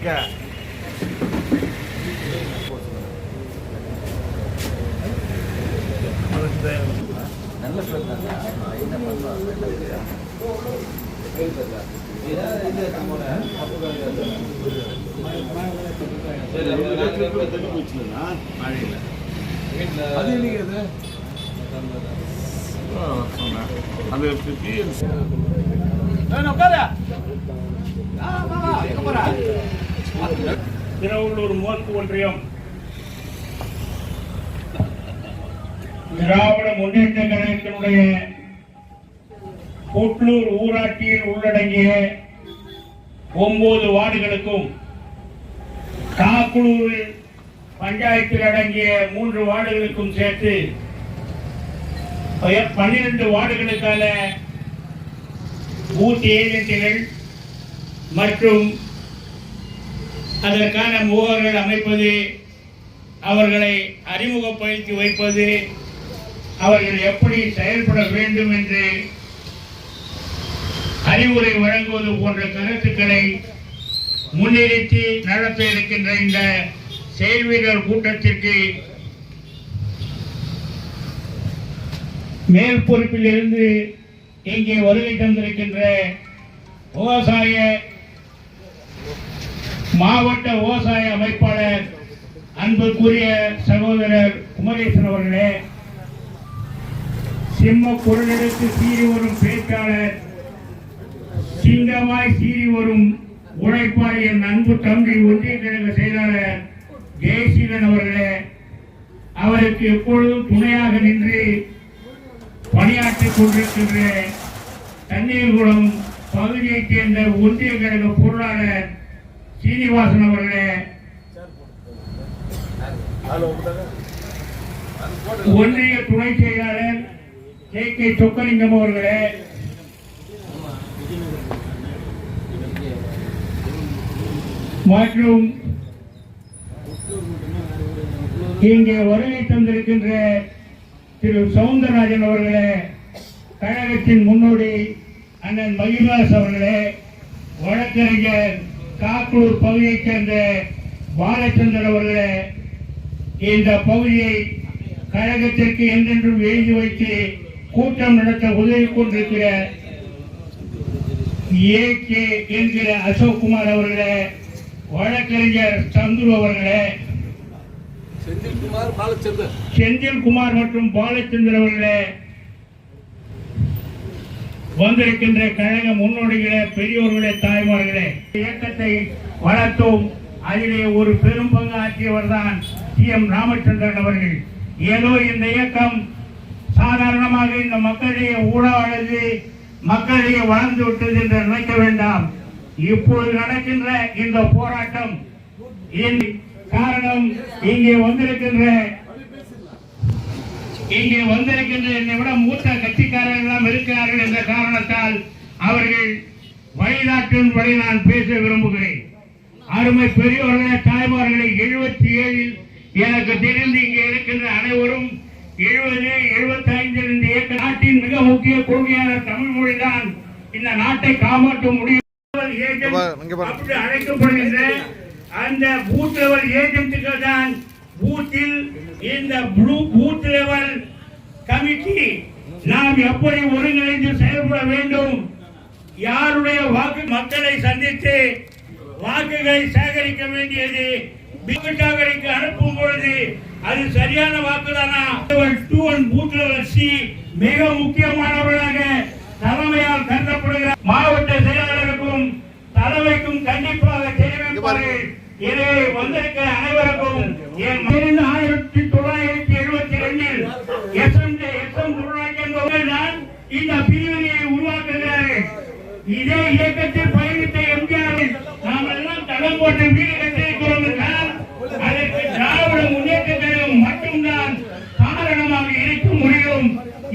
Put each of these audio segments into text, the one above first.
ஏக்கா நல்ல என்ன பண்ணுறாங்க அது இல்லைங்க அது? அது பிஎன்சி திருவள்ளூர் மேற்கு ஒன்றியம். திராவிட முன்னேற்ற கழகத்தினுடைய புட்லூர் ஊராட்சியில் உள்ளடங்கிய ஒன்பது வார்டுகளுக்கும் காக்குளூர் பஞ்சாயத்தில் அடங்கிய மூன்று வார்டுகளுக்கும் சேர்த்து பன்னிரண்டு வார்டுகளுக்கான பூத் ஏஜென்ட்டுகள் மற்றும் அதற்கான முகவர்கள் அமைப்பது அவர்களை அறிமுகப்படுத்தி வைப்பது அவர்கள் எப்படி செயல்பட வேண்டும் என்று அறிவுரை வழங்குவது போன்ற கருத்துக்களை முன்னிறுத்தி நடத்த இருக்கின்ற இந்த செயல்வீரர் கூட்டத்திற்கு மேல் பொறுப்பில் இருந்து இங்கே வருகை தந்திருக்கின்ற விவசாய மாவட்ட விவசாய அமைப்பாளர் அன்புக்குரிய சகோதரர் குமரேசன் அவர்களே சிம்ம குரலெடுத்து சீறி வரும் பேச்சாளர் சிங்கமாய் சீறி வரும் உழைப்பாளர் என் அன்பு தம்பி ஒன்றிய கழக செயலாளர் ஜெயசீலன் அவர்களே அவருக்கு எப்பொழுதும் துணையாக நின்று பணியாற்றிக் கொண்டிருக்கின்ற தண்ணீர்குளம் பகுதியைச் சேர்ந்த ஒன்றிய கழக பொருளாளர் சீனிவாசன் அவர்களே. ஒன்றிய துணை செயலாளர் கே கே சொக்கலிங்கம் அவர்களே. மற்றும் இங்கே வருகை தந்திருக்கின்ற திரு சவுந்தரராஜன் அவர்களே கழகத்தின் முன்னோடி அண்ணன் மகிழ்வாஸ் அவர்களே வழக்கறிஞர் காக்கூர் பகுதியைச் சேர்ந்த பாலச்சந்தர் அவர்களே இந்த பகுதியை கழகத்திற்கு என்றென்றும் எழுதி வைத்து கூட்டம் நடத்த உதவி கொண்டிருக்கிற ஏ கே என்கிற அசோக் குமார் அவர்களே வழக்கறிஞர் சந்துரு அவர்களே செந்தில்குமார் பாலச்சந்தர். செந்தில் குமார் மற்றும் பாலச்சந்தர் அவர்களே வந்திருக்கின்ற கழக முன்னோடிகளே பெரியோர்களே தாய்மார்களே இயக்கத்தை வளர்த்தோம். அதிலே ஒரு பெரும் பங்கு ஆற்றியவர் தான் சி எம் ராமச்சந்திரன் அவர்கள். ஏதோ இந்த இயக்கம் சாதாரணமாக இந்த மக்களிடையே ஊழலது மக்களிடையே வளர்ந்து விட்டது என்று நினைக்க வேண்டாம். இப்பொழுது நடக்கின்ற இந்த போராட்டம் காரணம் இங்கே வந்திருக்கின்ற இங்கே வந்திருக்கின்ற என்னை விட மூத்த கட்சிக்காரர்கள் எல்லாம் இருக்கிறார்கள் என்ற காரணத்தால் அவர்கள் வழிநாட்டின்படி நான் பேச விரும்புகிறேன். அருமை பெரியோர்களே தாய்மார்களே எழுபத்தி ஏழில் எனக்கு தெரிந்து இங்கே இருக்கின்ற அனைவரும் எழுபது எழுபத்தி ஐந்தில் இந்த இயக்க நாட்டின் மிக முக்கிய கொள்கையான தமிழ் மொழிதான். இந்த நாட்டை காப்பாற்ற முடியும். அழைக்கப்படுகின்ற அந்த பூத் லெவல் ஏஜென்ட்டுகள் தான் பூத்தில் இந்த ப்ளூ பூத் லெவல் கமிட்டி நாம் எப்படி ஒருங்கிணைந்து செயல்பட வேண்டும்? யாருடைய வாக்கு மக்களை சந்தித்து வாக்குகளை சேகரிக்க வேண்டியது? பிஜேபிக்கு அனுப்பும் பொழுது அது சரியான வாக்குதானா? Two one booth level C மிக முக்கியமானவர்களாக தலைமையால் கருதப்படுகிற மாவட்ட செயலாளருக்கும் தலைமைக்கும் கண்டிப்பாக தெரிவிப்பார்கள் இது வந்திருக்கிற அனைவருக்கும் என் ஆயிரத்தி தொள்ளாயிரத்தி எழுபத்தி ரெண்டில் S M S M Gurunayak என்பவர்கள் தான் இந்த பிரிவினையை உருவாக்குகிறார். இதே இயக்கத்தில் பயணித்த எம்ஜிஆர் நாம் எல்லாம் தடம் போட்டு வீடு கட்டிருக்கிறோம் என்றால் அதற்கு திராவிட முன்னேற்ற கழகம் மட்டும்தான் காரணமாக இருக்க முடியும்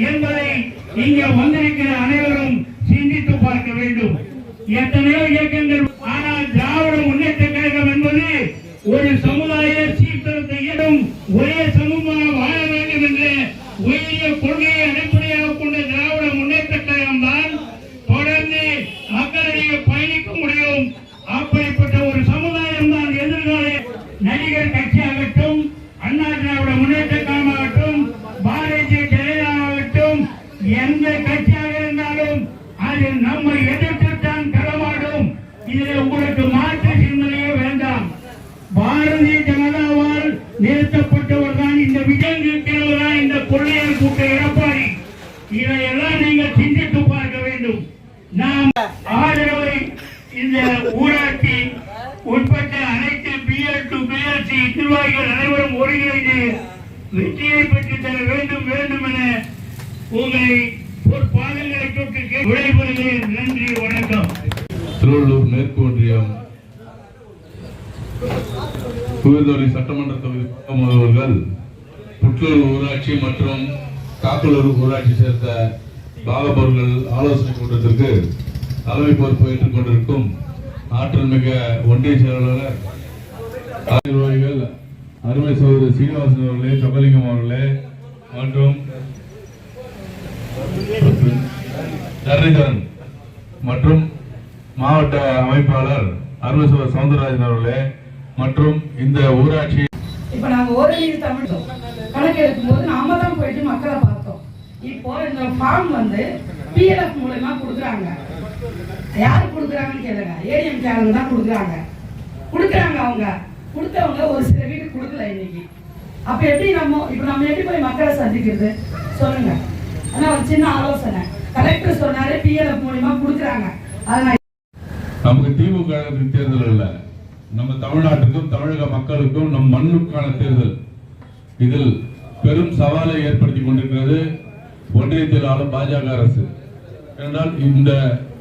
என்பதை இங்கே வந்திருக்கிற அனைவரும் சிந்தித்து பார்க்க வேண்டும். எத்தனையோ இயக்கங்கள் ஆனால் திராவிட முன்னேற்ற ஒரு சமுதாய சீர்திருத்த இடம் ஒரே சமூக வாழ வேண்டும் என்ற உயரிய கொள்கையை அடிப்படையாக கொண்ட திராவிட முன்னேற்ற கழகம் தான் தொடர்ந்து மக்களிடையே பயணிக்க முடியும் அப்படிப்பட்ட இதையெல்லாம் நீங்கள் சிந்தித்து பார்க்க வேண்டும் நாம் ஆதரவை இந்த ஊராட்சி உட்பட்ட அனைத்து பிஎல் டு பிஎல்சி நிர்வாகிகள் அனைவரும் ஒருங்கிணைந்து வெற்றியை பெற்று தர வேண்டும் வேண்டும் என உங்களை ஒரு பாதங்களை தொட்டு கே- விடைபெறுகிறேன் நன்றி வணக்கம். திருவள்ளூர் மேற்கு ஒன்றியம் தூயதொரி சட்டமன்ற தொகுதி முதல்வர்கள் புற்றூர் ஊராட்சி மற்றும் காக்கலூர் ஊராட்சி சேர்ந்த பாகபொருள்கள் ஆலோசனை கூட்டத்திற்கு தலைமை பொறுப்பு ஏற்றுக் கொண்டிருக்கும் ஆற்றல் மிக ஒன்றிய செயலாளர் நிர்வாகிகள் அருமை சகோதரர் சீனிவாசன் அவர்களே சொக்கலிங்கம் அவர்களே மற்றும் தரணிதரன் மற்றும் மாவட்ட அமைப்பாளர் அருள்சுவர் சவுந்தரராஜன் அவர்களே மற்றும் இந்த ஊராட்சி இப்ப நாங்க ஓரளவு தமிழ் கணக்கு எடுக்கும்போது நாம தான் போயிட்டு மக்களை பார்த்தோம். இப்போ இந்த ஃபார்ம் வந்து பிஎல்எஃப் மூலயமா கொடுக்குறாங்க. யாரு கொடுக்குறாங்கன்னு கேளுங்க. ஏடிஎம் கேளுங்க தான் கொடுக்குறாங்க. கொடுக்குறாங்க அவங்க. கொடுத்தவங்க ஒரு சில வீடு கொடுக்கல இன்னைக்கு. அப்ப எப்படி நம்ம இப்ப நம்ம எப்படி போய் மக்களை சந்திக்கிறது? சொல்லுங்க. ஆனா ஒரு சின்ன ஆலோசனை. கலெக்டர் சொன்னாரு பிஎல்எஃப் மூலியமா கொடுக்குறாங்க. நமக்கு திமுக தேர்தல் இல்ல. நம்ம தமிழ்நாட்டுக்கும் தமிழக மக்களுக்கும் நம் மண்ணுக்கான தேர்தல். இதில் பெரும் சவாலை ஏற்படுத்தி கொண்டிருக்கிறது ஒன்றியத்தில் ஆளும் பாஜக அரசு. என்றால் இந்த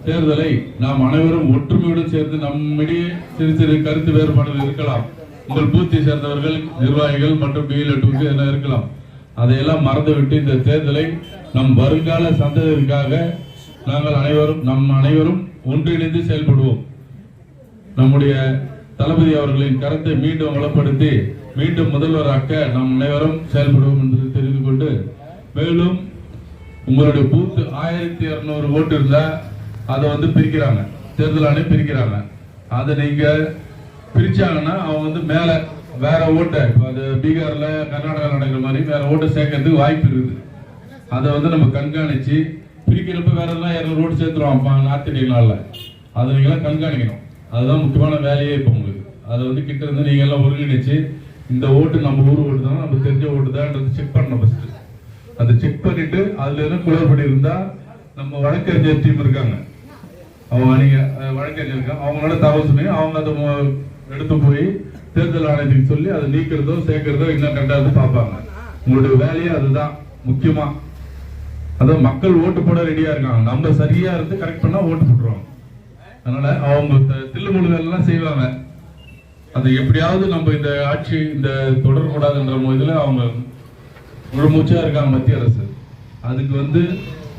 தேர்தலை நாம் அனைவரும் ஒற்றுமையுடன் சேர்ந்து நம்மிடையே சிறு சிறு கருத்து வேறுபாடுகள் இருக்கலாம். உங்கள் பூத்தி சேர்ந்தவர்கள் நிர்வாகிகள் மற்றும் பிஎல்எட்டுக்கு என்ன இருக்கலாம். அதையெல்லாம் மறந்துவிட்டு இந்த தேர்தலை நம் வருங்கால சந்ததிகளுக்காக நாங்கள் அனைவரும் நம் அனைவரும் ஒன்றிணைந்து செயல்படுவோம். நம்முடைய தளபதி அவர்களின் கருத்தை மீண்டும் வளப்படுத்தி மீண்டும் முதல்வராக்க நாம் அனைவரும் செயல்படுவோம் என்று தெரிந்து கொண்டு மேலும் உங்களுடைய பூத்து ஆயிரத்தி இரநூறு ஓட்டு இருந்தா அதை வந்து பிரிக்கிறாங்க. தேர்தல் ஆணையம் பிரிக்கிறாங்க. அதை நீங்க பிரிச்சாங்கன்னா அவங்க வந்து மேல வேற ஓட்டை இப்போ அது பீகார்ல கர்நாடகா நடக்கிற மாதிரி வேற ஓட்டை சேர்க்கறதுக்கு வாய்ப்பு இருக்குது. அதை வந்து நம்ம கண்காணித்து பிரிக்கிறப்ப வேற எதனா இரநூறு ரோடு சேர்த்துருவோம் நார்த் இந்தியன் நாளில் அதை நீங்களாம் கண்காணிக்கணும். அதுதான் முக்கியமான வேலையே இப்போ உங்களுக்கு. அதை வந்து கிட்ட இருந்து நீங்கள் எல்லாம் ஒருங்கிணைச்சு இந்த ஓட்டு நம்ம ஊர் ஓட்டு தான் நம்ம தெரிஞ்ச ஓட்டு தான்ன்றது செக் பண்ணணும் ஃபஸ்ட்டு அதை செக் பண்ணிட்டு அதில் என்ன குளறுபடி இருந்தால் நம்ம வழக்கறிஞர் டீம் இருக்காங்க. அவங்க நீங்கள் வழக்கறிஞர் இருக்காங்க. அவங்களோட தகவல் சொல்லி அவங்க அதை எடுத்து போய் தேர்தல் ஆணையத்துக்கு சொல்லி அதை நீக்கிறதோ சேர்க்கிறதோ இன்னும் கரெக்டாக பார்ப்பாங்க. உங்களுடைய வேலையே அதுதான். முக்கியமாக அதான் மக்கள் ஓட்டு போட ரெடியா இருக்காங்க. நம்ம சரியா இருந்து கரெக்ட் பண்ணா ஓட்டு போட்டுருவாங்க. அதனால அவங்க த- தில்லுமுள்ளு வேலைலாம் செய்வாங்க. அது எப்படியாவது நம்ம இந்த ஆட்சி இந்த தொடரக்கூடாதுன்ற இதுல அவங்க முழுமூச்சா இருக்காங்க மத்திய அரசு. அதுக்கு வந்து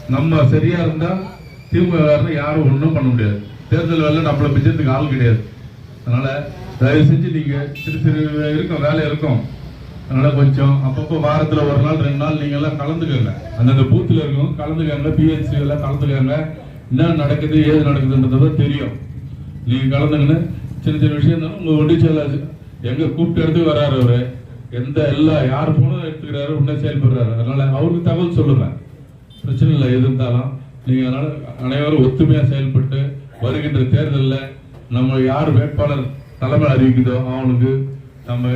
நம்ம சரியா இருந்தா திமுக யாரும் ஒன்றும் பண்ண முடியாது. தேர்தல் வேலை நம்மள மிச்சத்துக்கு ஆள் கிடையாது. அதனால தயவு செஞ்சு நீங்க சிறு சிறு இருக்கும் வேலை இருக்கும். அதனால கொஞ்சம் அப்பப்போ வாரத்தில் ஒரு நாள் ரெண்டு நாள் நீங்கள் எல்லாம் கலந்துக்கங்க. அந்தந்த பூத்தில் இருக்கவங்க கலந்துக்காங்க பிஎன்சி எல்லாம் கலந்துக்கங்க. என்ன நடக்குது ஏது நடக்குதுன்றத தெரியும். நீங்கள் கலந்துக்கின்னு சின்ன சின்ன விஷயம் இருந்தாலும் உங்கள் ஒண்டி எங்கே கூப்பிட்டு எடுத்து வர்றாரு அவர். எந்த எல்லா யார் போனும் எடுத்துக்கிறாரு உடனே செயல்படுறாரு. அதனால் அவருக்கு தகவல் சொல்லுங்கள் பிரச்சனை இல்லை எது இருந்தாலும். நீங்கள் அதனால் அனைவரும் ஒத்துமையாக செயல்பட்டு வருகின்ற தேர்தலில் நம்ம யார் வேட்பாளர் தலைமை அறிவிக்குதோ அவனுக்கு நம்ம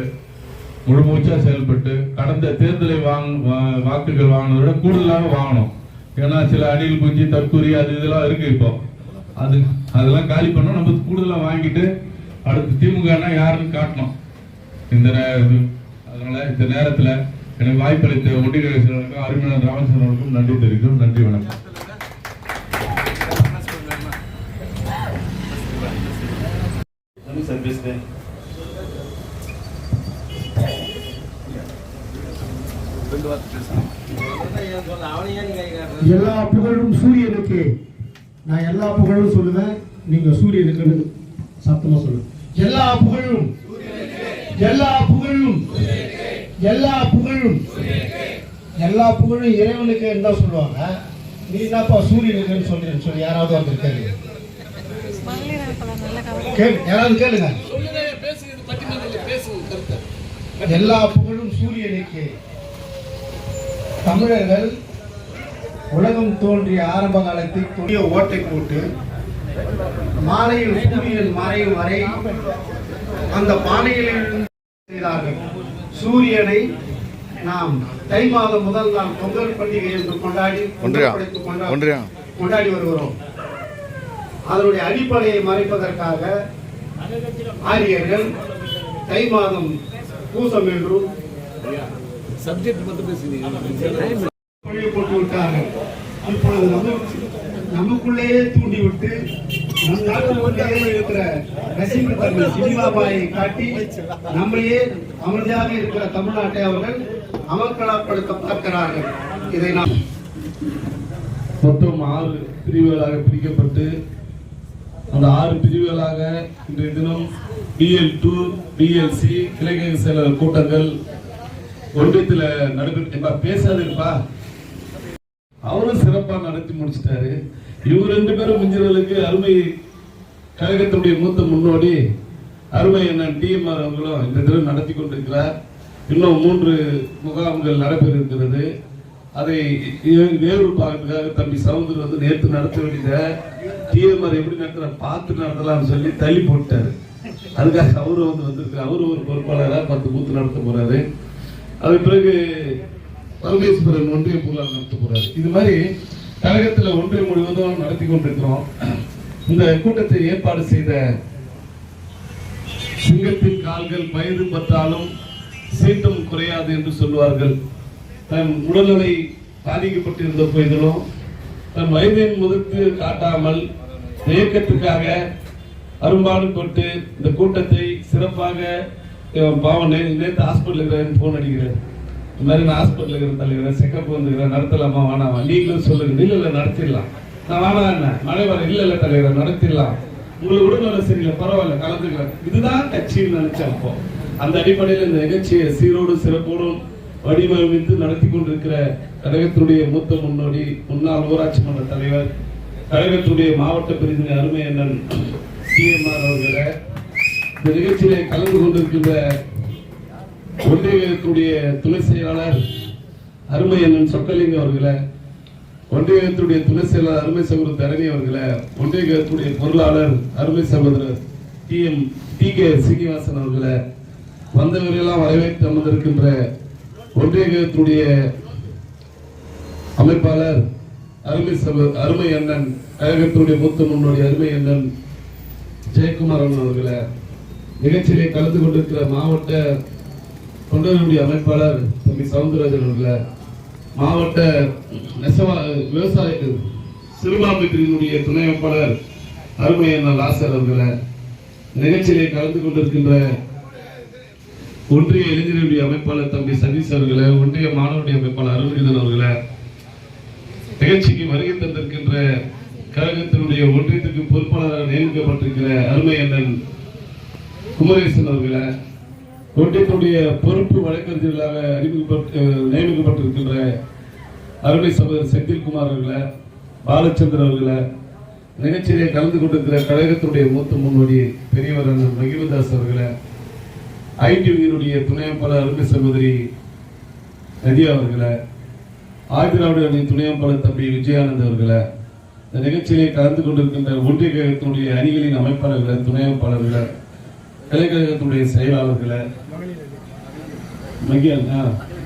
முழுமூச்சா செயல்பட்டு கடந்த தேர்தலை வாங்க வா- வாக்குகள் வாங்கினதை விட கூடுதலாக வாங்கணும். ஏன்னா சில அணில் குஞ்சு தற்கூரி அது இதெல்லாம் இருக்கு இப்போ. அது அதெல்லாம் காலி பண்ணோம் நம்ம கூடுதலாக வாங்கிட்டு அடுத்து திமுகனா யாருன்னு காட்டணும். இந்த அதனால இந்த நேரத்தில் எனக்கு வாய்ப்பளித்த ஒன்றிய அருமையான ராமச்சந்திரனுக்கும் நன்றி தெரிவிக்கும் நன்றி வணக்கம். சார் எல்லா புகழும் சூரியனுக்கு. நான் எல்லா புகழும் சொல்லுவேன் நீங்க சூரியனுக்கு சத்தமா சொல்லுங்க. எல்லா புகழும் எல்லா புகழும் எல்லா புகழும் எல்லா புகழும் இறைவனுக்கு என்ன சொல்லுவாங்க? நீ என்னப்பா சூரியனுக்குன்னு சொல்றேன்னு சொல்லி யாராவது வந்து கேளுங்க கேளு யாராவது கேளுங்க. எல்லா புகழும் சூரியனுக்கு. தமிழர்கள் உலகம் தோன்றிய ஆரம்ப காலத்தில் துணிய ஓட்டை போட்டு மாலையில் சூரியன் மறையும் வரை அந்த பானையில் செய்தார்கள். சூரியனை நாம் தை மாதம் முதல் நாள் பொங்கல் பண்டிகை என்று கொண்டாடி? கொண்டாடி வருகிறோம். அதனுடைய அடிப்படையை மறைப்பதற்காக ஆரியர்கள் தை மாதம் பூசம் என்றும் சப்ஜெக்ட் மட்டும் பேசினீங்க போட்டு விட்டார்கள் இப்பொழுது நமக்குள்ளேயே தூண்டிவிட்டு நம் நாட்டுக்குள்ளேயே இருக்கிற ரசிகத்தன்மை சினிமாபாயை காட்டி நம்மையே அமைதியாக இருக்கிற தமிழ்நாட்டை அவர்கள் அமர்க்களப்படுத்த பார்க்கிறார்கள் இதை நாம் மொத்தம் ஆறு பிரிவுகளாக பிரிக்கப்பட்டு அந்த ஆறு பிரிவுகளாக இன்றைய தினம் பிஎல் டூ பிஎல்சி இலங்கை செயலர் கூட்டங்கள் ஒன்றியத்தில் நடைபெற்று பேசாதுப்பா அவரும் சிறப்பா நடத்தி முடிச்சிட்டாரு. இவர் ரெண்டு பேரும் மிஞ்சிறதுக்கு அருமை கழகத்தினுடைய மூத்த முன்னோடி அருமை என்ன டிஎம்ஆர் அவர்களும் இந்த தினம் நடத்தி கொண்டிருக்கிறார். இன்னும் மூன்று முகாம்கள் நடைபெற இருக்கிறது அதை நேரு பார்க்கறதுக்காக தம்பி சவுந்தர் வந்து நேற்று நடத்த வேண்டியத டிஎம்ஆர் எப்படி நடத்துற பார்த்து நடத்தலாம்னு சொல்லி தள்ளி போட்டாரு அதுக்காக அவரு வந்து வந்திருக்காரு. அவரு ஒரு பொறுப்பாளராக பத்து பூத்து நடத்த போறாரு. அது பிறகு பரமேஸ்வரன் ஒன்றிய பொருளாளர் நடத்த போறாரு. இது மாதிரி கழகத்துல ஒன்றியம் முழுவதும் நடத்தி கொண்டிருக்கிறோம். இந்த கூட்டத்தை ஏற்பாடு செய்த சிங்கத்தின் கால்கள் வயது பற்றாலும் சீட்டம் குறையாது என்று சொல்வார்கள் தன் உடல்நிலை பாதிக்கப்பட்டிருந்த போதிலும் தன் வயதின் முதுக்கு காட்டாமல் இயக்கத்துக்காக அரும்பாடுபட்டு இந்த கூட்டத்தை சிறப்பாக இவன் பாவம் நேற்று ஹாஸ்பிட்டல் இருக்கிறேன் ஃபோன் அடிக்கிறேன் இந்த மாதிரி நான் ஹாஸ்பிட்டல் இருக்கிற தலைவர் செக்கப் வந்துக்கிறேன் நடத்தலாமா வேணாமா? நீங்களும் சொல்லுங்க. இல்லை இல்லை நடத்திடலாம். நான் வேணாம் என்ன? மழை வர இல்லை இல்லை தலைவர் நடத்திடலாம். உங்களுக்கு உடல்நலம் சரியில்லை பரவாயில்ல கலந்துக்கிறேன். இதுதான் கட்சின்னு நினைச்சேன் அப்போ. அந்த அடிப்படையில் இந்த நிகழ்ச்சியை சீரோடு சிறப்போடும் வடிவமைத்து நடத்தி கொண்டிருக்கிற கழகத்தினுடைய மூத்த முன்னோடி முன்னாள் ஊராட்சி மன்ற தலைவர் கழகத்துடைய மாவட்ட பிரதிநிதி அருமை அண்ணன் சிஎம்ஆர் அவர்களை இந்த நிகழ்ச்சியிலே கலந்து கொண்டிருக்கின்ற ஒன்றியத்துடைய துணை செயலாளர் அருமை அண்ணன் சொக்கலிங்க அவர்களை ஒன்றியத்துடைய துணை செயலாளர் அருமை சகோதரர் தரணி அவர்களை ஒன்றியத்துடைய பொருளாளர் அருமை சகோதரர் T M T K Srinivasan அவர்களை வந்தவர்களெல்லாம் வரவேற்று அமர்ந்திருக்கின்ற ஒன்றியத்துடைய அமைப்பாளர் அருமை சகோ அருமை அண்ணன் கழகத்துடைய மூத்த முன்னோடி அருமை அண்ணன் ஜெயக்குமார் அவர்களை நிகழ்ச்சியிலே கலந்து கொண்டிருக்கிற மாவட்ட தொண்டர்களுடைய அமைப்பாளர் தம்பி சவுந்தரராஜன் அவர்களை மாவட்ட நெசவா விவசாய சிறுபான்மை பிரிவினுடைய துணை அமைப்பாளர் அருமை லாசர் அவர்களை நிகழ்ச்சியிலே கலந்து கொண்டிருக்கின்ற ஒன்றிய இளைஞருடைய அமைப்பாளர் தம்பி சதீஷ் அவர்களை ஒன்றிய மாணவருடைய அமைப்பாளர் அருள்கிதன் அவர்களை நிகழ்ச்சிக்கு வருகை தந்திருக்கின்ற கழகத்தினுடைய ஒன்றியத்துக்கு பொறுப்பாளராக நியமிக்கப்பட்டிருக்கிற அருமை அண்ணன் குமரேசன் அவர்களை ஒன்றியத்துடைய பொறுப்பு வழக்கறிஞர்களாக அறிமுகப்பட்டு நியமிக்கப்பட்டிருக்கின்ற அருமை சகோதரர் செந்தில்குமார் அவர்களை பாலச்சந்திரன் அவர்களை நிகழ்ச்சியிலே கலந்து கொண்டிருக்கிற கழகத்துடைய மூத்த முன்னோடி பெரியவர் அண்ணன் மகிமதாஸ் அவர்களை ஐடிவியினுடைய துணை அமைப்பாளர் அருமை சகோதரி நதியா அவர்களை ஆதிராவிட அணி துணை அமைப்பாளர் தம்பி விஜயானந்த் அவர்களை இந்த நிகழ்ச்சியிலே கலந்து கொண்டிருக்கின்ற ஒன்றிய கழகத்தினுடைய அணிகளின் அமைப்பாளர்களை துணை அமைப்பாளர்களை கலைக்கழகத்துடைய செயலாளர்களை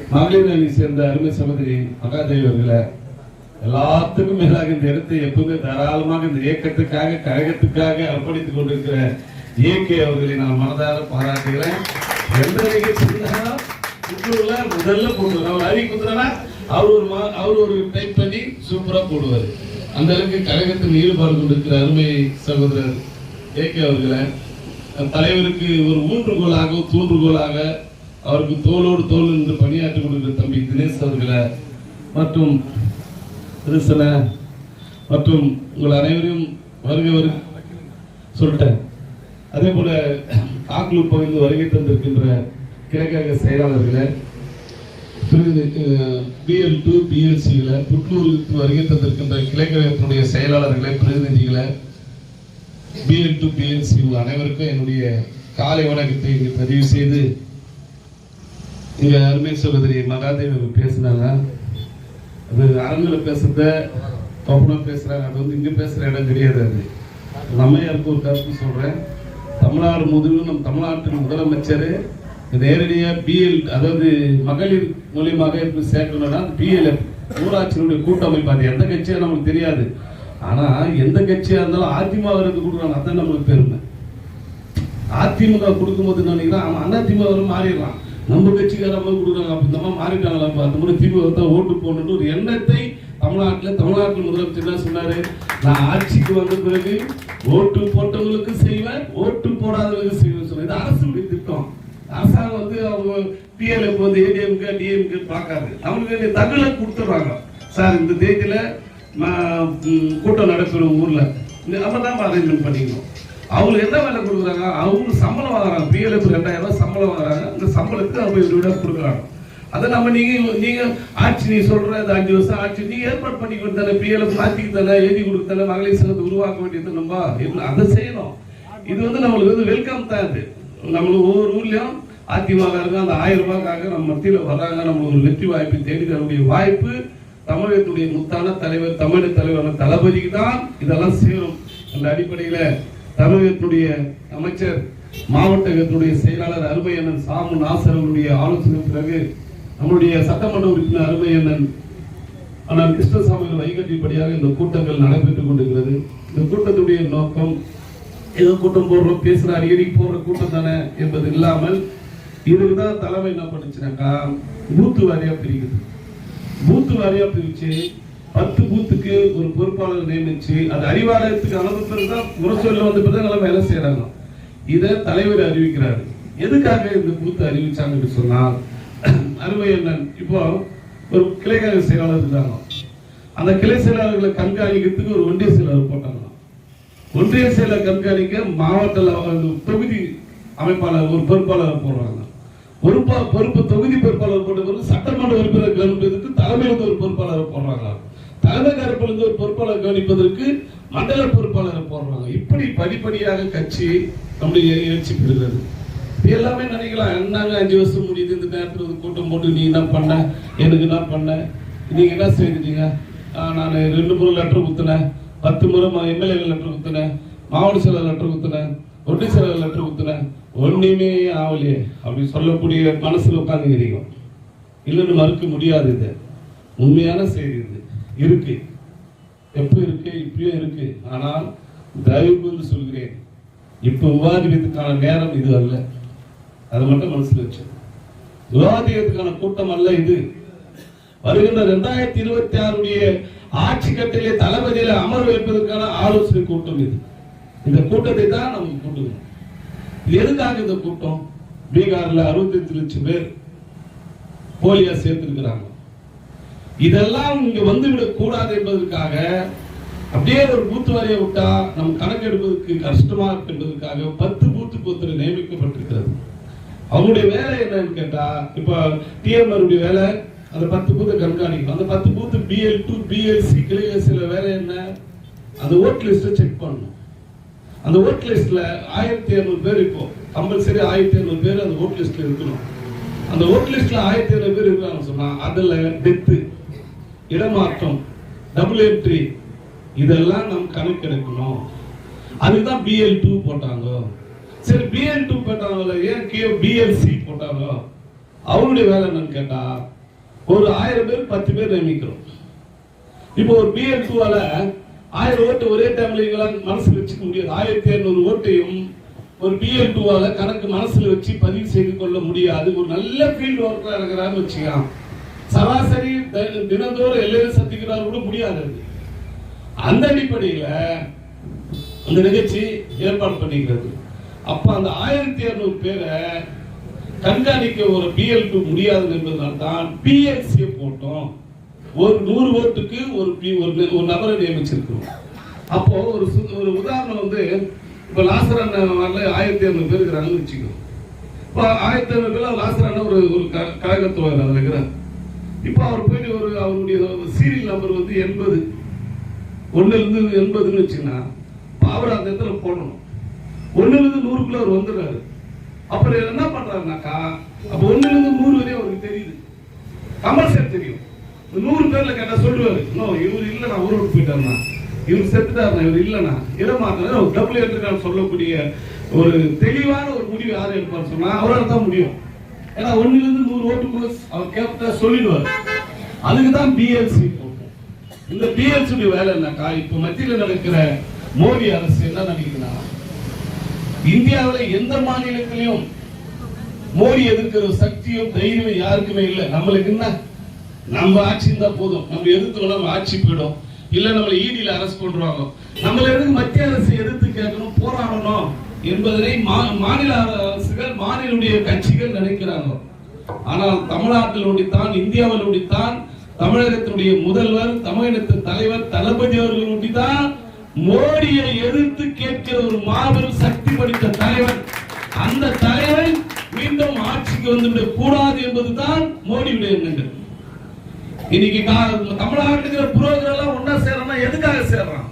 மகளிர் அணி சேர்ந்த அருமை சகோதரி மகாதேவி அவர்களை எல்லாத்துக்கும் மேலாக இந்த இடத்தை எப்பவுமே தாராளமாக இந்த இயக்கத்துக்காக கழகத்துக்காக அர்ப்பணித்துக் கொண்டிருக்கிற இயற்கை அவர்களை நான் மனதார பாராட்டுகிறேன். எந்த நிகழ்ச்சி முதல்ல போடுவார். அவர் அறிவி குத்துறா அவர் ஒரு மா- அவர் ஒரு டைப் பண்ணி சூப்பரா போடுவார். அந்த அளவுக்கு கழகத்தில் ஈடுபாடு கொண்டிருக்கிற அருமை சகோதரர் ஏகே அவர்களை தலைவருக்கு ஒரு ஊன்றுகோலாக தூண்டுகோலாக அவருக்கு தோளோடு தோல் என்று பணியாற்றி கொண்டிருக்கிற தம்பி தினேஷ் அவர்களை மற்றும் திருசன மற்றும் உங்கள் அனைவரையும் வருகை வரு சொல்லிட்டேன். அதே போல ஆக்லூர் பகுதியில் வருகை தந்திருக்கின்ற கிழக்கழக செயலாளர்களை பிஎல் டூ பிஎல்சிகளை புட்லூருக்கு வருகை தந்திருக்கின்ற கிளைக்கழகத்தினுடைய செயலாளர்களை பிரதிநிதிகளை பிஎல் டு பிஎல்சி அனைவருக்கும் என்னுடைய காலை வணக்கத்தை இங்கு பதிவு செய்து இங்க அருமை சகோதரி மகாதேவி பேசுனாங்க பேசினாங்க. அது அரங்கில் பேசுறத கவனா பேசுறாங்க. அது வந்து இங்க பேசுற இடம் கிடையாது அது. நம்ம யாருக்கு ஒரு கருத்து சொல்றேன். தமிழ்நாடு முதலும் நம் தமிழ்நாட்டின் முதலமைச்சர் நேரடியாக பிஎல் அதாவது மகளிர் மூலியமாக எப்படி சேர்க்கணும்னா பிஎல்எஃப் ஊராட்சியினுடைய கூட்டமைப்பு. அது எந்த கட்சியா நமக்கு தெரியாது. ஆனா எந்த கட்சியா இருந்தாலும் அதிமுக கொடுக்குறாங்க. அதான் நம்மளுக்கு பெருமை. அதிமுக கொடுக்கும்போது நினைக்கிறேன் அவன் அதிமுக வரும் மாறிடுறான் நம்ம கட்சிக்காரங்க கொடுக்குறாங்க. அப்போ இந்த மாதிரி மாறிட்டாங்களா அந்த மாதிரி திமுக தான் ஓட்டு போகணுன்ற ஒரு எண்ணத்தை தமிழ்நாட்டில் தமிழ்நாட்டில் முதலமைச்சர் தான் சொன்னாரு. நான் ஆட்சிக்கு வந்த பிறகு ஓட்டு போட்டவங்களுக்கு செய்வேன் ஓட்டு போடாதவங்களுக்கு செய்வேன் சொன்னேன் இது அரசுடைய திட்டம். அரசாங்கம் வந்து அவங்க பிஎல்எஃப் வந்து ஏடிஎம்கே டிஎம்கே பார்க்காது. அவங்களுக்கு தகவலை கொடுத்துட்றாங்க. சார் இந்த தேதியில கூட்டம் நடக்கணும் ஊரில். இந்த நம்ம தான் அரேஞ்ச்மெண்ட் பண்ணிக்கணும். அவங்களுக்கு என்ன வேலை கொடுக்குறாங்க? அவங்க சம்பளம் வாங்குறாங்க. பிஎல்எஃப் ரெண்டாயிரம் ரூபாய் சம்பளம் வாங்குறாங்க. அந்த சம்பளத்துக்கு அவங்க இவ்வளோ விட கொடுக்குறாங்க. அதை நம்ம நீங்கள் நீங்கள் ஆட்சி நீ சொல்கிற இந்த அஞ்சு வருஷம் ஆட்சி நீ ஏற்பாடு பண்ணி கொடுத்தானே பிஎல்எஃப் மாற்றிக்கு தானே எழுதி கொடுத்தானே மகளிர் சங்கத்தை உருவாக்க வேண்டியது நம்ம இல்ல, அதை செய்யணும். இது வந்து நம்மளுக்கு வந்து வெல்கம் தான் இது. நம்மளுக்கு ஒவ்வொரு ஊர்லேயும் அதிமுக இருக்கும் அந்த ஆயிரம் ரூபாய்க்காக நம்ம மத்தியில் வர்றாங்க நம்ம ஒரு வெற்றி வாய்ப்பை தேடி தரக்கூடிய வாய்ப்பு தமிழகத்துடைய முத்தான தலைவர் தமிழக தலைவர் தளபதிக்கு தான் இதெல்லாம் சேரும். அந்த அடிப்படையில தமிழகத்துடைய அமைச்சர் மாவட்டத்துடைய செயலாளர் அருமையண்ணன் சாமு சாமு அவருடைய ஆலோசனை பிறகு நம்முடைய சட்டமன்ற உறுப்பினர் அருமையண்ணன் ஆனால் கிருஷ்ணசாமிகள் வைகட்டிப்படியாக இந்த கூட்டங்கள் நடைபெற்றுக் கொண்டிருக்கிறது. இந்த கூட்டத்துடைய நோக்கம் ஏதோ கூட்டம் போடுறோம் பேசுற அடிக்கடி போடுற கூட்டம் தானே என்பது இல்லாமல் இதுக்கு தான் தலைமை என்ன பண்ணுச்சுனாக்கா பூத்து வாரியா பிரிக்குது. பூத்து வாரியா பிரிச்சு பத்து பூத்துக்கு ஒரு பொறுப்பாளர் நியமிச்சு அது அறிவாலயத்துக்கு அனுப்ப பிறகுதான் முரசொல்ல வந்து பிறகு நல்லா வேலை செய்யறாங்க இதை தலைவர் அறிவிக்கிறாரு. எதுக்காக இந்த பூத்து அறிவிச்சாங்கன்னு சொன்னால் அருமை அண்ணன் இப்போ ஒரு கிளைக்கழக செயலாளர் இருக்காங்க அந்த கிளை செயலாளர்களை கண்காணிக்கிறதுக்கு ஒரு ஒன்றிய செயலாளர் போட்டாங்க ஒன்றிய செயலர் கண்காணிக்க மாவட்ட தொகுதி அமைப்பாளர் ஒரு பொறுப்பாளர் போடுறாங்க. பொறுப்பா பொறுப்பு தொகுதி பொறுப்பாளர் போட்ட பிறகு சட்டமன்ற உறுப்பினர் கவனிப்பதற்கு தலைமையிலிருந்து ஒரு பொறுப்பாளர் போடுறாங்க. தலைமை கருப்பிலிருந்து ஒரு பொறுப்பாளர் கவனிப்பதற்கு மண்டல பொறுப்பாளர் போடுறாங்க. இப்படி படிப்படியாக கட்சி நம்முடைய எழுச்சி பெறுகிறது. இது எல்லாமே நினைக்கலாம் என்னங்க அஞ்சு வருஷம் முடியுது இந்த நேரத்தில் ஒரு கூட்டம் போட்டு நீ என்ன பண்ண? எனக்கு என்ன பண்ண? நீங்க என்ன செய்துட்டீங்க? நான் ரெண்டு முறை லெட்டர் குத்துனேன். பத்து முறை எம்எல்ஏ லெட்டர் குத்துனேன். மாவட்ட செயலர் லெட்டர் குத்துனேன். ஒட்டி செயலர் லெட்டர் குத்துனேன். ஒன்றுமே ஆகலையே அப்படி சொல்லக்கூடிய மனசில் உட்காந்துக்கிறீங்க இல்லைன்னு மறுக்க முடியாது இது. உண்மையான செய்தி இது. இருக்கு. எப்போ இருக்கு? இப்பயும் இருக்கு. ஆனால் தயவுன்னு சொல்கிறேன். இப்போ விவாதிக்கிறதுக்கான நேரம் இது அல்ல. அதை மட்டும் மனசில் வச்சு. விவாதிக்கிறதுக்கான கூட்டம் அல்ல இது. வருகின்ற ரெண்டாயிரத்தி இருபத்தி ஆறுடைய ஆட்சி கட்டிலே தளபதியில அமர்வு வைப்பதற்கான ஆலோசனை கூட்டம் இது. இந்த கூட்டத்தை தான் நம்ம கூட்டணும் எதுக்காக இந்த கூட்டம்? பீகார்ல 65 லட்சம் பேர் போலியா சேர்த்திருக்கிறாங்க. இதெல்லாம் இங்க வந்துவிடக் கூடாது என்பதற்காக அப்படியே ஒரு பூத்து வாரியை விட்டா நம்ம கணக்கெடுப்பதற்கு கஷ்டமா இருக்கு என்பதற்காக பத்து பூத்துக்கு ஒருத்தர் நியமிக்கப்பட்டிருக்கிறது. அவங்களுடைய வேலை என்னன்னு கேட்டா இப்ப டிஎம்ஆருடைய வேலை அந்த பத்து பூத்தை கண்காணிக்கணும் அந்த பத்து பூத்து பிஎல் டூ பிஎல்சி கிளைகள் சில வேலை என்ன? அந்த ஓட் லிஸ்ட்டை செக் பண்ணணும். அந்த ஓட் லிஸ்ட்ல ஆயிரத்தி இருநூறு பேர் இப்போ கம்பல்சரி ஆயிரத்தி இருநூறு பேர் அந்த ஓட் லிஸ்ட்ல இருக்கணும். அந்த ஓட் லிஸ்ட்ல ஆயிரத்தி இருநூறு பேர் இருக்காங்கன்னு சொன்னா அதுல டெத்து இடமாற்றம் டபுள் என்ட்ரி இதெல்லாம் நம்ம கணக்கெடுக்கணும் அதுதான் பிஎல் டூ போட்டாங்க. சரி பிஎல் டூ போட்டாங்களே ஏன் கே பிஎல்சி போட்டாங்க? அவருடைய வேலை என்னன்னு கேட்டா ஒரு ஆயிரம் பேர் பத்து பேர் நியமிக்கிறோம். இப்போ ஒரு பிஎல் டூவால ஆயிரம் ஓட்டு ஒரே டைம்ல எங்களால் மனசுல வச்சுக்க முடியாது. ஆயிரத்தி இருநூறு ஓட்டையும் ஒரு பிஎல் டூவால கணக்கு மனசுல வச்சு பதிவு செய்து கொள்ள முடியாது. ஒரு நல்ல ஃபீல்டு ஒர்க்கா இருக்கிறான்னு வச்சுக்கலாம். சராசரி தினந்தோறும் எல்லையில சந்திக்கிறாரு கூட முடியாது. அந்த அடிப்படையில அந்த நிகழ்ச்சி ஏற்பாடு பண்ணிக்கிறது. அப்ப அந்த ஆயிரத்தி இருநூறு பேரை கண்காணிக்க ஒரு பிஎல் டூ முடியாது என்பதனால்தான் பிஎல்சியை போட்டோம். ஒரு நூறு ஓட்டுக்கு ஒரு ஒரு நபரை நியமிச்சிருக்கிறோம். அப்போ ஒரு சு- ஒரு உதாரணம் வந்து இப்ப லாசர் அண்ணன் வரல ஆயிரத்தி ஐநூறு பேர் இருக்கிறாங்கன்னு வச்சுக்கோ இப்போ ஆயிரத்தி ஐநூறு பேர் லாசர் அண்ணன் ஒரு ஒரு க- கழகத்துவார் அதில் இருக்கிறார். இப்போ அவர் போயிட்டு ஒரு அவருடைய சீரியல் நம்பர் வந்து எண்பது. ஒண்ணுல இருந்து எண்பதுன்னு வச்சுன்னா அவர் அந்த இடத்துல போடணும். ஒண்ணுல இருந்து நூறுக்குள்ள அவர் வந்துடுறாரு. அப்புறம் என்ன பண்றாருனாக்கா அப்ப ஒண்ணுல இருந்து நூறு வரையும் அவருக்கு தெரியுது. கமர்ஷியல் தெரியும். நூறு பேர்ல கேட்டா சொல்லுவாரு நோ இவர் இல்ல நான் ஊரோடு போயிட்டாருனா இவர் செத்துட்டாருனா இவர் இல்லனா இடமாத்திரம் டபுள் எடுத்துக்கான சொல்லக்கூடிய ஒரு தெளிவான ஒரு முடிவு யார் எடுப்பார் சொன்னா அவரால் தான் முடியும். ஏன்னா ஒண்ணுல இருந்து நூறு ஓட்டுக்குள்ள அவர் கேப்டா சொல்லிடுவார். அதுக்கு தான் பிஎல்சி இந்த பிஎல்சி வேலை என்னக்கா? இப்ப மத்தியில நடக்கிற மோடி அரசு என்ன நினைக்குதுன்னா இந்தியாவுல எந்த மாநிலத்திலையும் மோடி எதிர்க்கிற சக்தியும் தைரியமும் யாருக்குமே இல்லை. நம்மளுக்கு என்ன? நம்ம ஆட்சி இருந்தா போதும். நம்ம எதிர்த்து நம்ம ஆட்சி போயிடும். இல்ல நம்மளை ஈடியில அரெஸ்ட் பண்றாங்க. நம்மள எதுக்கு மத்திய அரசு எதிர்த்து கேட்கணும் போராடணும் என்பதனை மாநில அரசுகள் மாநிலுடைய கட்சிகள் நினைக்கிறாங்க. ஆனால் தமிழ்நாட்டில் தான் இந்தியாவில் தான் தமிழகத்தினுடைய முதல்வர் தமிழகத்து தலைவர் தளபதி அவர்களுடைய தான் மோடியை எதிர்த்து கேட்கிற ஒரு மாபெரும் சக்தி படித்த தலைவர் அந்த தலைவர் மீண்டும் ஆட்சிக்கு வந்துவிடக் கூடாது என்பதுதான் மோடியுடைய எண்ணங்கள். இன்னைக்கு கா- தமிழ்நாட்டுல புரோகிதர் எல்லாம் ஒன்னா சேர்றா எதுக்காக சேர்றான்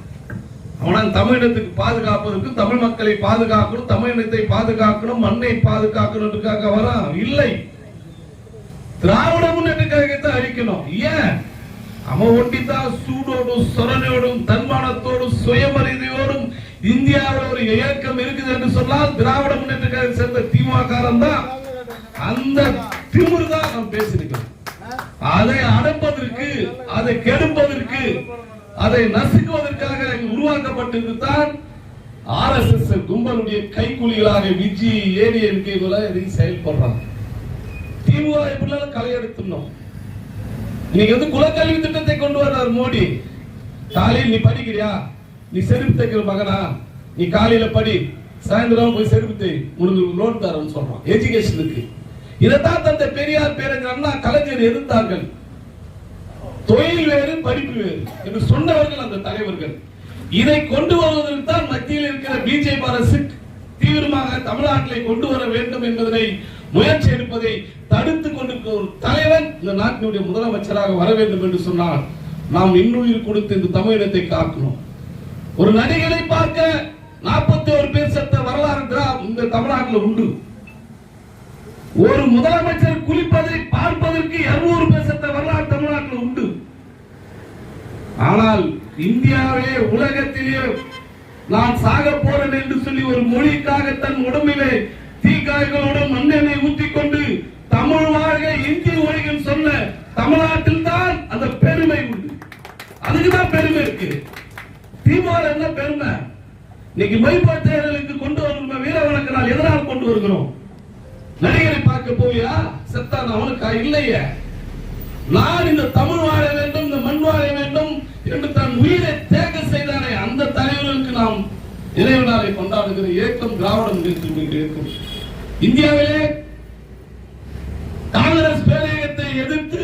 அவனால் தமிழினத்துக்கு பாதுகாப்பதற்கு தமிழ் மக்களை பாதுகாக்கணும் தமிழினத்தை பாதுகாக்கணும் மண்ணை பாதுகாக்கணுன்றதுக்காக வரான். இல்லை. திராவிட முன்னேற்ற கழகத்தை அழிக்கணும். ஏன்? அவன் ஒண்டித்தான் சூடோடும் சொரணையோடும் தன்மானத்தோடும் சுயமரியாதையோடும் இந்தியாவில் ஒரு இயக்கம் இருக்குது என்று சொன்னால் திராவிட முன்னேற்ற கழகம் சேர்ந்த திமுக காரன் தான். அந்த திமிரு தான் நான் பேசியிருக்கிறோம் அதை அடப்பதற்கு அதை கெடுப்பதற்கு அதை நசுக்குவதற்காக இங்கு உருவாக்கப்பட்டது தான் ஆர் எஸ் எஸ் கும்பலுடைய கைக்கூலிகளாக விஜி ஏடிஎம்கே இதை செயல்படுறாங்க திமுக எப்படிலாம் களை எடுத்துடணும். இன்னைக்கு வந்து குலக்கல்வி திட்டத்தை கொண்டு வர்றார் மோடி. காலையில் நீ படிக்கிறியா? நீ செருப்பு தைக்கிற மகனா? நீ காலையில படி சாயந்தரம் போய் செருப்பு தை உனக்கு லோன் தரேன்னு சொல்றான். எஜுகேஷனுக்கு இதைத்தான் தந்தை பெரியார் பேரறிஞர் அண்ணா கலைஞர் எதிர்த்தார்கள். தொழில் வேறு படிப்பு வேறு என்று சொன்னவர்கள் அந்த தலைவர்கள். இதை கொண்டு வருவதற்கு தான் மத்தியில் இருக்கிற பிஜேபி அரசு தீவிரமாக தமிழ்நாட்டிலே கொண்டு வர வேண்டும் என்பதனை முயற்சி எடுப்பதை தடுத்து கொண்டிருக்கிற ஒரு தலைவன் இந்த நாட்டினுடைய முதலமைச்சராக வர வேண்டும் என்று சொன்னால் நாம் இன்னுயிர் கொடுத்து இந்த தமிழினத்தை காக்கணும். ஒரு நடிகரை பார்க்க நாற்பத்தி ஒரு பேர் செத்த வரலாறு இந்த தமிழ்நாட்டில் உண்டு. ஒரு முதலமைச்சர் குளிப்பதை பார்ப்பதற்கு இருநூறு பேர் செத்த வரலாறு தமிழ்நாட்டில் உண்டு. ஆனால் இந்தியாவிலே உலகத்திலே நான் சாக போறேன் என்று சொல்லி ஒரு மொழிக்காக தன் உடம்பிலே தீக்காய்களுடன் மண்ணெண்ணெய் ஊற்றிக் கொண்டு தமிழ் வாழ்க இந்திய ஒழிகள் சொன்ன தமிழ்நாட்டில் தான் அந்த பெருமை உண்டு. அதுக்குதான் பெருமை இருக்கு. திமுக என்ன பெருமை? இன்னைக்கு மைப்பாட் கொண்டு வருகிற வீர வணக்க நாள் எதனால் கொண்டு வருகிறோம்? நடிகரை பார்க்க போவியா? செத்தான் அவனுக்கா? இல்லையே. நான் இந்த தமிழ் வாழ வேண்டும் இந்த மண் வாழ வேண்டும். என்று தன் உயிரை தேக்க செய்தானே அந்த தலைவர்களுக்கு நாம் நினைவு நாளை கொண்டாடுகிற இயக்கம் திராவிடம் இயக்கம் இந்தியாவிலே காங்கிரஸ் பேரியக்கத்தை எதிர்த்து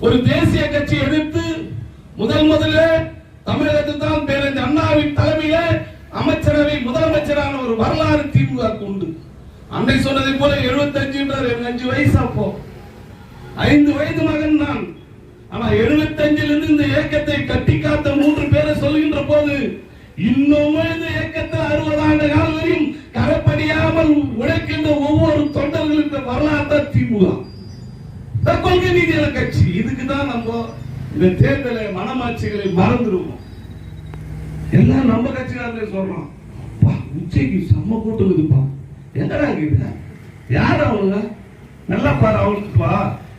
ஒரு தேசிய கட்சி எதிர்த்து முதல் முதல்ல தமிழகத்தில் தான் பேரறிஞர் அண்ணாவின் தலைமையில அமைச்சரவை முதலமைச்சரான ஒரு வரலாறு திமுக உண்டு. அன்னை சொன்னதை போல 75 எனக்கு அஞ்சு வயசு அப்போ. ஐந்து வயது மகன் நான். ஆனா 75 இருந்து இந்த இயக்கத்தை கட்டி காத்த மூன்று பேரை சொல்கின்ற போது இன்னும் இந்த இயக்கத்தை அறுபது ஆண்டு காலம் வரையும் கரப்படியாமல் உழைக்கின்ற ஒவ்வொரு தொண்டர்களுக்கு வரலாற்று திமுக. கொள்கை நீதியான கட்சி இதுக்கு தான் நம்ம இந்த தேர்தலை மனமாட்சிகளை மறந்துடுவோம். எல்லாம் நம்ம கட்சிக்காரங்களே சொல்றோம். உச்சைக்கு செம்ம கூட்டம் இருக்குதுப்பா. எங்கடா இருக்குது யார் அவங்க நல்லா பாரு அவங்களுக்கு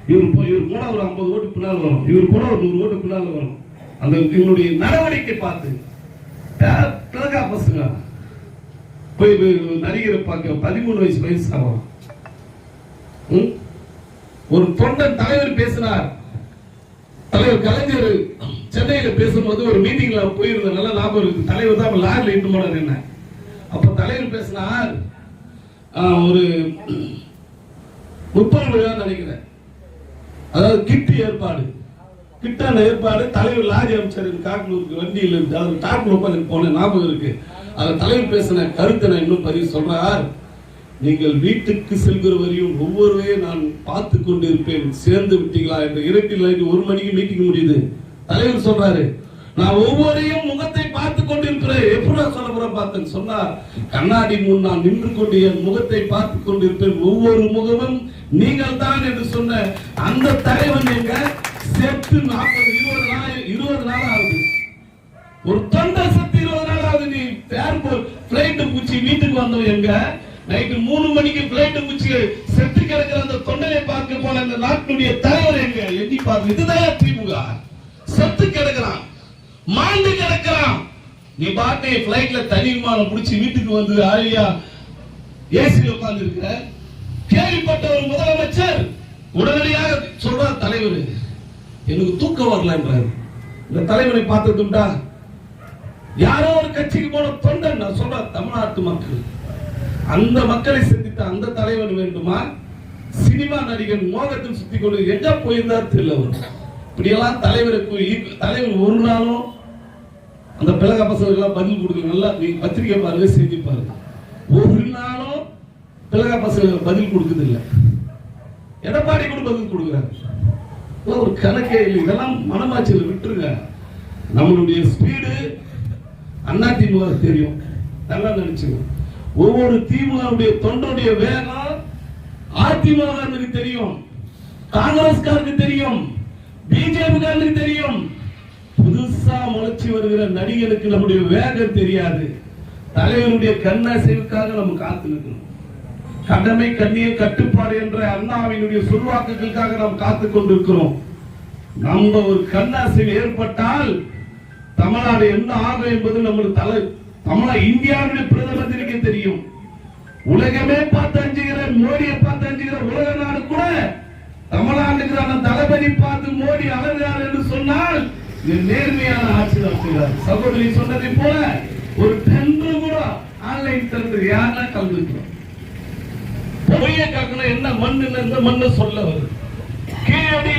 இவர் இவர் கூட ஒரு ஐம்பது ஓட்டு பின்னால் வரும். இவர் கூட ஒரு நூறு ஓட்டு பின்னால் வரும். அந்த இவனுடைய நடவடிக்கை பார்த்து. யார் பசங்க. போய் நடிகரை பார்க்க பதிமூணு வயசு வயசு ஆகும் ம்? ஒரு தொண்டன் தலைவர் பேசினார். தலைவர் கலைஞர் சென்னையில் பேசும்போது ஒரு மீட்டிங்ல போயிருந்த நல்ல ஞாபகம் இருக்கு. தலைவர் தான் அப்ப லாரில இட்டு போனார் என்ன? அப்ப தலைவர் பேசினார் ஒரு முப்பது விழா நினைக்கிறேன் அதாவது கிட்டு ஏற்பாடு. கிட்டான ஏற்பாடு தலைவர் லாரி அமைச்சர் காட்டூருக்கு வண்டியில் இருந்து. அவர் டாக்ல உட்காந்து போன ஞாபகம் இருக்கு. அந்த தலைவர் பேசின கருத்தை நான் இன்னும் பதிவு சொல்றார். நீங்கள் வீட்டுக்கு செல்கிற வரையும் ஒவ்வொருவரையும் நான் பார்த்து கொண்டு இருப்பேன் சேர்ந்து விட்டீங்களா என்ற இரட்டில் ஒரு மணிக்கு மீட்டிங் முடியுது. தலைவர் சொல்றாரு நான் ஒவ்வொரையும் என்று எப்படி சொல்ல போறேன் பார்த்தேன் சொன்னார்? கண்ணாடி முன் நான் நின்று கொண்டு என் முகத்தை பார்த்து கொண்டிருப்பேன். ஒவ்வொரு முகமும் நீங்கள் தான் என்று சொன்ன அந்த தலைவன் எங்க? செத்து நாற்பது இருபது நாள் இருபது நாள் ஆகுது. ஒரு தொண்டை செத்து இருபது நாள் ஆகுது நீ. ஏர்போர்ட் பிளைட் பூச்சி வீட்டுக்கு வந்தவன் எங்க? நைட்டு மூணு மணிக்கு பிளைட் பூச்சி செத்து கிடக்கிற அந்த தொண்டனை பார்க்க போன அந்த நாட்டினுடைய தலைவர் எங்க? எண்ணி பார்த்து இதுதான் திமுக. செத்து கிடக்கிறான். மாண்டு கிடக்கிறான். நீ பாட்டு பிளைட்ல தனி விமானம் பிடிச்சி வீட்டுக்கு வந்து ஆழியா ஏசியில் உட்கார்ந்து இருக்கிற? கேள்விப்பட்ட ஒரு முதலமைச்சர் உடனடியாக சொல்றார் தலைவர். எனக்கு தூக்கம் வரலன்றாரு. இந்த தலைவரை பார்த்ததுண்டா யாரோ ஒரு கட்சிக்கு போன தொண்டன். நான் சொல்றேன் தமிழ்நாட்டு மக்கள். அந்த மக்களை சந்தித்த அந்த தலைவர் வேண்டுமா? சினிமா நடிகன் மோகத்தில் சுத்தி கொண்டு எங்க போயிருந்தார் தெரியல அவர். இப்படியெல்லாம் தலைவருக்கு தலைவர் ஒரு நாளும் அந்த பிளக பசங்களுக்கெல்லாம் பதில் கொடுக்க நல்லா நீ பத்திரிக்கை பாருங்க செய்தி பாருங்க. ஒரு நாளும் பிளக பசங்களுக்கு பதில் கொடுக்குது இல்லை எடப்பாடி கூட பதில் கொடுக்குறாரு. ஒரு கணக்கே இல்லை. இதெல்லாம் மனமாச்சியில் விட்டுருங்க. நம்மளுடைய ஸ்பீடு அண்ணா திமுக தெரியும். நல்லா நினைச்சுங்க. ஒவ்வொரு திமுகவுடைய தொண்டனுடைய வேகம் அதிமுக தெரியும். காங்கிரஸ்காரருக்கு தெரியும். பிஜேபி தெரியும். வருகிற நடிகனுக்கு நம்முடைய வேகம் தெரியாது. தலைவருடைய கண்ணசைவுக்காக நம்ம காத்து நிற்கணும் கடமை கண்ணிய கட்டுப்பாடு என்ற அண்ணாவினுடைய சொல்வாக்குகளுக்காக நாம் காத்து கொண்டிருக்கிறோம். நம்ம ஒரு கண்ணாசைவு ஏற்பட்டால் தமிழ்நாடு என்ன ஆகும் என்பது நம்மளுக்கு தலை தமிழா இந்தியாவுடைய பிரதமருக்கு தெரியும். உலகமே பார்த்து அஞ்சுகிற மோடியை பார்த்து அஞ்சுகிற உலக நாடு கூட தமிழ்நாட்டுக்கு அந்த தளபதி பார்த்து மோடி அழகிறார் என்று சொன்னால் நேர்மையான ஆட்சி நடத்துகிறார் சகோதரி சொன்னதை போல ஒரு டெண்டர் கூட ஆன்லைன் டெண்டர் யாருன்னா கலந்துக்கிறோம். பொய்ய காக்கணும் என்ன மண்ணு இந்த மண்ணு சொல்ல வருது. கீழடி